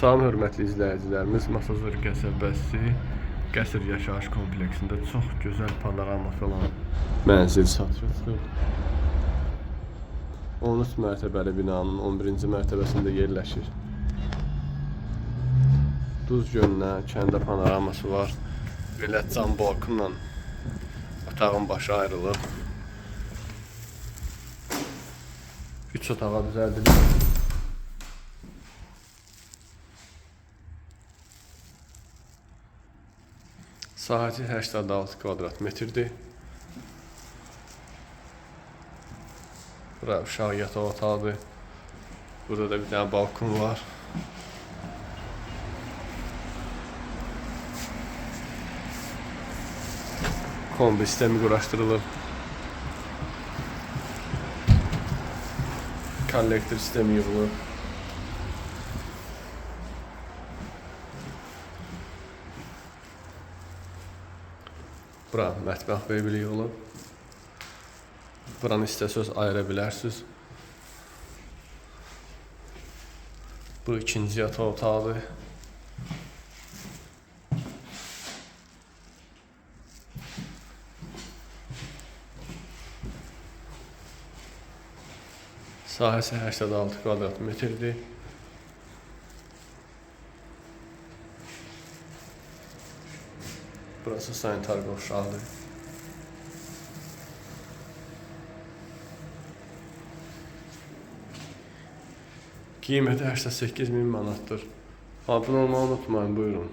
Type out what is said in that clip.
Salam hörmətli izləyicilərimiz, Masazır qəsəbəsi Qəsr Yaşayış kompleksində çox gözəl panoraması olan mənzil satışa çıxır. 13 mərtəbəli binanın 11-ci mərtəbəsində yerləşir. Duz gölünə kəndə panoraması var. Belə cam balkonla otağın başı ayrılıb. 3 otağa düzəldilib. Sahəsi 86 kvadrat metrdir. Bura uşaq yataq otağıdır. Burada da bir tane balkon var. Kombi sistemi quraşdırılıb. Kollektor sistemi yığılıb. Bura mətbəx beybiliyi olub. Buranı istəsəz ayıra bilərsiniz. Bu ikinci yataq otağıdır. Sahəsi 86 kvadrat metrdir. Burası sanitar qovşağıdır. Qiyməti 88 min manatdır. Abunə olmağı unutmayın, buyurun.